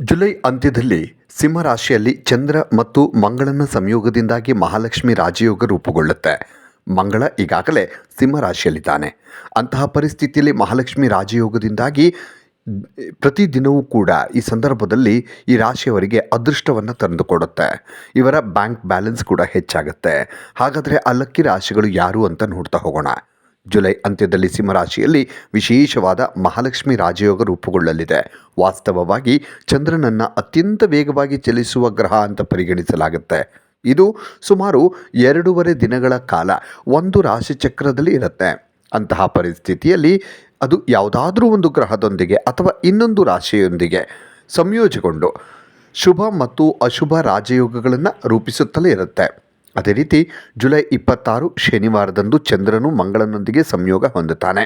July ಅಂತ್ಯದಲ್ಲಿ ಸಿಂಹರಾಶಿಯಲ್ಲಿ ಚಂದ್ರ ಮತ್ತು ಮಂಗಳನ ಸಂಯೋಗದಿಂದಾಗಿ ಮಹಾಲಕ್ಷ್ಮಿ ರಾಜಯೋಗ ರೂಪುಗೊಳ್ಳುತ್ತೆ. ಮಂಗಳ ಈಗಾಗಲೇ ಸಿಂಹರಾಶಿಯಲ್ಲಿದ್ದಾನೆ. ಅಂತಹ ಪರಿಸ್ಥಿತಿಯಲ್ಲಿ ಮಹಾಲಕ್ಷ್ಮಿ ರಾಜಯೋಗದಿಂದಾಗಿ ಪ್ರತಿದಿನವೂ ಕೂಡ ಈ ಸಂದರ್ಭದಲ್ಲಿ ಈ ರಾಶಿಯವರಿಗೆ ಅದೃಷ್ಟವನ್ನು ತಂದುಕೊಡುತ್ತೆ. ಇವರ ಬ್ಯಾಂಕ್ ಬ್ಯಾಲೆನ್ಸ್ ಕೂಡ ಹೆಚ್ಚಾಗುತ್ತೆ. ಹಾಗಾದರೆ ಆ ರಾಶಿಗಳು ಯಾರು ಅಂತ ನೋಡ್ತಾ ಹೋಗೋಣ. ಜುಲೈ ಅಂತ್ಯದಲ್ಲಿ ಸಿಂಹರಾಶಿಯಲ್ಲಿ ವಿಶೇಷವಾದ ಮಹಾಲಕ್ಷ್ಮಿ ರಾಜಯೋಗ ರೂಪುಗೊಳ್ಳಲಿದೆ. ವಾಸ್ತವವಾಗಿ ಚಂದ್ರನನ್ನು ಅತ್ಯಂತ ವೇಗವಾಗಿ ಚಲಿಸುವ ಗ್ರಹ ಅಂತ ಪರಿಗಣಿಸಲಾಗುತ್ತೆ. ಇದು ಸುಮಾರು ಎರಡೂವರೆ ದಿನಗಳ ಕಾಲ ಒಂದು ರಾಶಿಚಕ್ರದಲ್ಲಿ ಇರುತ್ತೆ. ಅಂತಹ ಪರಿಸ್ಥಿತಿಯಲ್ಲಿ ಅದು ಯಾವುದಾದ್ರೂ ಒಂದು ಗ್ರಹದೊಂದಿಗೆ ಅಥವಾ ಇನ್ನೊಂದು ರಾಶಿಯೊಂದಿಗೆ ಸಂಯೋಜಗೊಂಡು ಶುಭ ಮತ್ತು ಅಶುಭ ರಾಜಯೋಗಗಳನ್ನು ರೂಪಿಸುತ್ತಲೇ ಇರುತ್ತೆ. ಅದೇ ರೀತಿ ಜುಲೈ ಇಪ್ಪತ್ತಾರು ಶನಿವಾರದಂದು ಚಂದ್ರನು ಮಂಗಳನೊಂದಿಗೆ ಸಂಯೋಗ ಹೊಂದುತ್ತಾನೆ.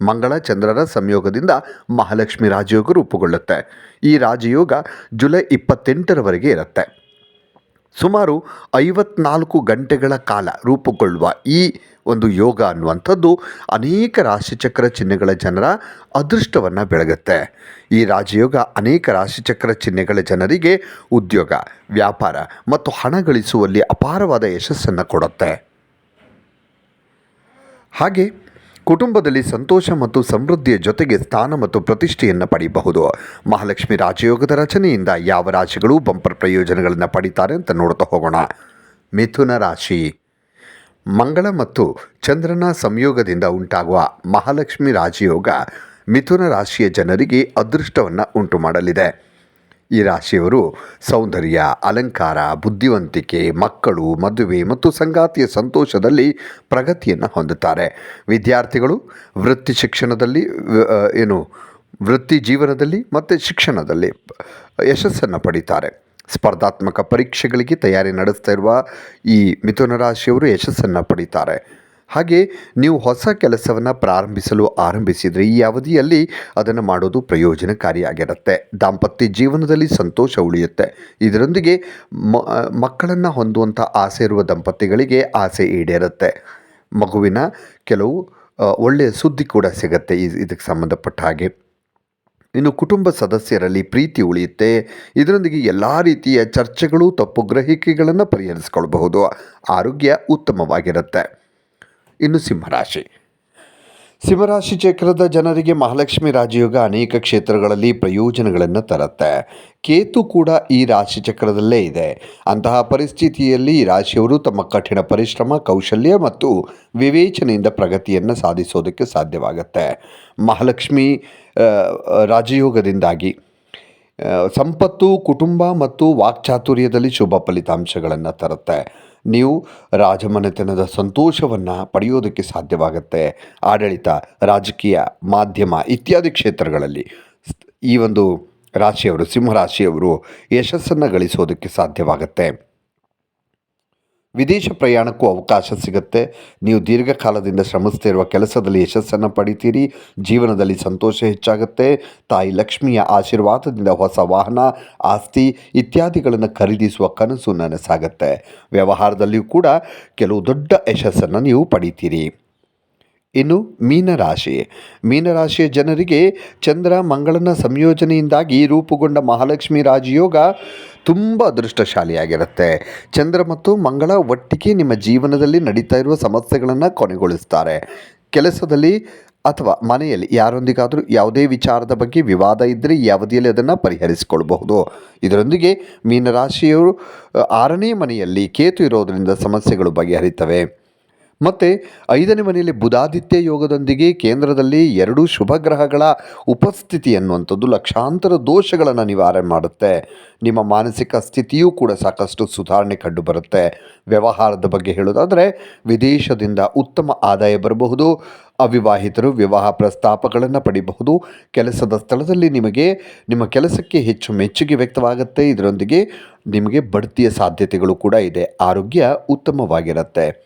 ಮಂಗಳ ಚಂದ್ರರ ಸಂಯೋಗದಿಂದ ಮಹಾಲಕ್ಷ್ಮಿ ರಾಜಯೋಗ ರೂಪುಗೊಳ್ಳುತ್ತೆ. ಈ ರಾಜಯೋಗ ಜುಲೈ ಇಪ್ಪತ್ತೆಂಟರವರೆಗೆ ಇರುತ್ತೆ. ಸುಮಾರು ಐವತ್ನಾಲ್ಕು ಗಂಟೆಗಳ ಕಾಲ ರೂಪುಗೊಳ್ಳುವ ಈ ಒಂದು ಯೋಗ ಅನ್ನುವಂಥದ್ದು ಅನೇಕ ರಾಶಿಚಕ್ರ ಚಿಹ್ನೆಗಳ ಜನರ ಅದೃಷ್ಟವನ್ನು ಬೆಳಗುತ್ತೆ. ಈ ರಾಜಯೋಗ ಅನೇಕ ರಾಶಿಚಕ್ರ ಚಿಹ್ನೆಗಳ ಜನರಿಗೆ ಉದ್ಯೋಗ, ವ್ಯಾಪಾರ ಮತ್ತು ಹಣ ಗಳಿಸುವಲ್ಲಿ ಅಪಾರವಾದ ಯಶಸ್ಸನ್ನು ಕೊಡುತ್ತೆ. ಹಾಗೆ ಕುಟುಂಬದಲ್ಲಿ ಸಂತೋಷ ಮತ್ತು ಸಮೃದ್ಧಿಯ ಜೊತೆಗೆ ಸ್ಥಾನ ಮತ್ತು ಪ್ರತಿಷ್ಠೆಯನ್ನು ಪಡೆಯಬಹುದು ಮಹಾಲಕ್ಷ್ಮಿ ರಾಜಯೋಗದ ರಚನೆಯಿಂದ ಯಾವ ರಾಶಿಗಳು ಬಂಪರ್ ಪ್ರಯೋಜನಗಳನ್ನು ಪಡಿತಾರೆ ಅಂತ ನೋಡ್ತಾ ಹೋಗೋಣ. ಮಿಥುನ ರಾಶಿ. ಮಂಗಳ ಮತ್ತು ಚಂದ್ರನ ಸಂಯೋಗದಿಂದ ಉಂಟಾಗುವ ಮಹಾಲಕ್ಷ್ಮಿ ರಾಜಯೋಗ ಮಿಥುನ ರಾಶಿಯ ಜನರಿಗೆ ಅದೃಷ್ಟವನ್ನು ಉಂಟು ಮಾಡಲಿದೆ ಈ ರಾಶಿಯವರು ಸೌಂದರ್ಯ, ಅಲಂಕಾರ, ಬುದ್ಧಿವಂತಿಕೆ, ಮಕ್ಕಳು, ಮದುವೆ ಮತ್ತು ಸಂಗಾತಿಯ ಸಂತೋಷದಲ್ಲಿ ಪ್ರಗತಿಯನ್ನು ಹೊಂದುತ್ತಾರೆ. ವಿದ್ಯಾರ್ಥಿಗಳು ವೃತ್ತಿ ಶಿಕ್ಷಣದಲ್ಲಿ ಏನು, ವೃತ್ತಿ ಜೀವನದಲ್ಲಿ ಮತ್ತು ಶಿಕ್ಷಣದಲ್ಲಿ ಯಶಸ್ಸನ್ನು ಪಡೀತಾರೆ. ಸ್ಪರ್ಧಾತ್ಮಕ ಪರೀಕ್ಷೆಗಳಿಗೆ ತಯಾರಿ ನಡೆಸ್ತಾ ಇರುವ ಈ ಮಿಥುನ ರಾಶಿಯವರು ಯಶಸ್ಸನ್ನು ಪಡೀತಾರೆ. ಹಾಗೆ ನೀವು ಹೊಸ ಕೆಲಸವನ್ನು ಪ್ರಾರಂಭಿಸಲು ಆರಂಭಿಸಿದರೆ ಈ ಅವಧಿಯಲ್ಲಿ ಅದನ್ನು ಮಾಡೋದು ಪ್ರಯೋಜನಕಾರಿಯಾಗಿರುತ್ತೆ. ದಾಂಪತ್ಯ ಜೀವನದಲ್ಲಿ ಸಂತೋಷ ಉಳಿಯುತ್ತೆ. ಇದರೊಂದಿಗೆ ಮಕ್ಕಳನ್ನು ಹೊಂದುವಂಥ ಆಸೆ ಇರುವ ದಂಪತಿಗಳಿಗೆ ಆಸೆ ಈಡೇರುತ್ತೆ. ಮಗುವಿನ ಕೆಲವು ಒಳ್ಳೆಯ ಸುದ್ದಿ ಕೂಡ ಸಿಗುತ್ತೆ ಇದಕ್ಕೆ ಸಂಬಂಧಪಟ್ಟ ಹಾಗೆ. ಇನ್ನು ಕುಟುಂಬ ಸದಸ್ಯರಲ್ಲಿ ಪ್ರೀತಿ ಉಳಿಯುತ್ತೆ. ಇದರೊಂದಿಗೆ ಎಲ್ಲ ರೀತಿಯ ಚರ್ಚೆಗಳು, ತಪ್ಪು ಗ್ರಹಿಕೆಗಳನ್ನು ಪರಿಹರಿಸಿಕೊಳ್ಳಬಹುದು ಆರೋಗ್ಯ ಉತ್ತಮವಾಗಿರುತ್ತೆ. ಇನ್ನು ಸಿಂಹರಾಶಿ. ಸಿಂಹರಾಶಿ ಚಕ್ರದ ಜನರಿಗೆ ಮಹಾಲಕ್ಷ್ಮಿ ರಾಜಯೋಗ ಅನೇಕ ಕ್ಷೇತ್ರಗಳಲ್ಲಿ ಪ್ರಯೋಜನಗಳನ್ನು ತರುತ್ತೆ. ಕೇತು ಕೂಡ ಈ ರಾಶಿ ಚಕ್ರದಲ್ಲೇ ಇದೆ. ಅಂತಹ ಪರಿಸ್ಥಿತಿಯಲ್ಲಿ ಈ ರಾಶಿಯವರು ತಮ್ಮ ಕಠಿಣ ಪರಿಶ್ರಮ, ಕೌಶಲ್ಯ ಮತ್ತು ವಿವೇಚನೆಯಿಂದ ಪ್ರಗತಿಯನ್ನು ಸಾಧಿಸೋದಕ್ಕೆ ಸಾಧ್ಯವಾಗುತ್ತೆ. ಮಹಾಲಕ್ಷ್ಮಿ ರಾಜಯೋಗದಿಂದಾಗಿ ಸಂಪತ್ತು, ಕುಟುಂಬ ಮತ್ತು ವಾಕ್ಚಾತುರ್ಯದಲ್ಲಿ ಶುಭ ಫಲಿತಾಂಶಗಳನ್ನು ತರುತ್ತೆ. ನೀವು ರಾಜಮನೆತನದ ಸಂತೋಷವನ್ನು ಪಡೆಯೋದಕ್ಕೆ ಸಾಧ್ಯವಾಗುತ್ತೆ. ಆಡಳಿತ, ರಾಜಕೀಯ, ಮಾಧ್ಯಮ ಇತ್ಯಾದಿ ಕ್ಷೇತ್ರಗಳಲ್ಲಿ. ಈ ಒಂದು ರಾಶಿಯವರು ಸಿಂಹರಾಶಿಯವರು ಯಶಸ್ಸನ್ನು ಗಳಿಸೋದಕ್ಕೆ ಸಾಧ್ಯವಾಗುತ್ತೆ. ವಿದೇಶ ಪ್ರಯಾಣಕ್ಕೂ ಅವಕಾಶ ಸಿಗುತ್ತೆ. ನೀವು ದೀರ್ಘಕಾಲದಿಂದ ಶ್ರಮಿಸ್ತಾ ಕೆಲಸದಲ್ಲಿ ಯಶಸ್ಸನ್ನು ಪಡಿತೀರಿ. ಜೀವನದಲ್ಲಿ ಸಂತೋಷ ಹೆಚ್ಚಾಗುತ್ತೆ. ತಾಯಿ ಲಕ್ಷ್ಮಿಯ ಆಶೀರ್ವಾದದಿಂದ ಹೊಸ ವಾಹನ, ಆಸ್ತಿ ಇತ್ಯಾದಿಗಳನ್ನು ಖರೀದಿಸುವ ಕನಸು ನನಸಾಗುತ್ತೆ. ವ್ಯವಹಾರದಲ್ಲಿಯೂ ಕೂಡ ಕೆಲವು ದೊಡ್ಡ ಯಶಸ್ಸನ್ನು ನೀವು ಪಡಿತೀರಿ. ಇನ್ನು ಮೀನರಾಶಿ ಮೀನರಾಶಿಯ ಜನರಿಗೆ ಚಂದ್ರ ಮಂಗಳನ ಸಂಯೋಜನೆಯಿಂದಾಗಿ ರೂಪುಗೊಂಡ ಮಹಾಲಕ್ಷ್ಮಿ ರಾಜಯೋಗ ತುಂಬ ಅದೃಷ್ಟಶಾಲಿಯಾಗಿರುತ್ತೆ. ಚಂದ್ರ ಮತ್ತು ಮಂಗಳ ಒಟ್ಟಿಗೆ ನಿಮ್ಮ ಜೀವನದಲ್ಲಿ ನಡೀತಾ ಇರುವ ಸಮಸ್ಯೆಗಳನ್ನು ಕೊನೆಗೊಳಿಸ್ತಾರೆ. ಕೆಲಸದಲ್ಲಿ ಅಥವಾ ಮನೆಯಲ್ಲಿ ಯಾರೊಂದಿಗಾದರೂ ಯಾವುದೇ ವಿಚಾರದ ಬಗ್ಗೆ ವಿವಾದ ಇದ್ದರೆ ಈ ಅವಧಿಯಲ್ಲಿ ಅದನ್ನು ಪರಿಹರಿಸಿಕೊಳ್ಬಹುದು. ಇದರೊಂದಿಗೆ ಮೀನರಾಶಿಯವರು ಆರನೇ ಮನೆಯಲ್ಲಿ ಕೇತು ಇರೋದರಿಂದ ಸಮಸ್ಯೆಗಳು ಬಗೆಹರಿತವೆ. ಮತ್ತು ಐದನೇ ಮನೆಯಲ್ಲಿ ಬುಧಾದಿತ್ಯ ಯೋಗದೊಂದಿಗೆ ಕೇಂದ್ರದಲ್ಲಿ ಎರಡು ಶುಭ ಗ್ರಹಗಳ ಉಪಸ್ಥಿತಿ ಅನ್ನುವಂಥದ್ದು ಲಕ್ಷಾಂತರ ದೋಷಗಳನ್ನು ನಿವಾರಣೆ ಮಾಡುತ್ತೆ. ನಿಮ್ಮ ಮಾನಸಿಕ ಸ್ಥಿತಿಯೂ ಕೂಡ ಸಾಕಷ್ಟು ಸುಧಾರಣೆ ಕಂಡುಬರುತ್ತೆ. ವ್ಯವಹಾರದ ಬಗ್ಗೆ ಹೇಳೋದಾದರೆ ವಿದೇಶದಿಂದ ಉತ್ತಮ ಆದಾಯ ಬರಬಹುದು, ಅವಿವಾಹಿತರು ವಿವಾಹ ಪ್ರಸ್ತಾಪಗಳನ್ನು ಪಡಿಬಹುದು, ಕೆಲಸದ ಸ್ಥಳದಲ್ಲಿ ನಿಮಗೆ, ನಿಮ್ಮ ಕೆಲಸಕ್ಕೆ ಹೆಚ್ಚು ಮೆಚ್ಚುಗೆ ವ್ಯಕ್ತವಾಗುತ್ತೆ, ಇದರೊಂದಿಗೆ ನಿಮಗೆ ಬಡ್ತಿಯ ಸಾಧ್ಯತೆಗಳು ಕೂಡ ಇದೆ, ಆರೋಗ್ಯ ಉತ್ತಮವಾಗಿರುತ್ತೆ.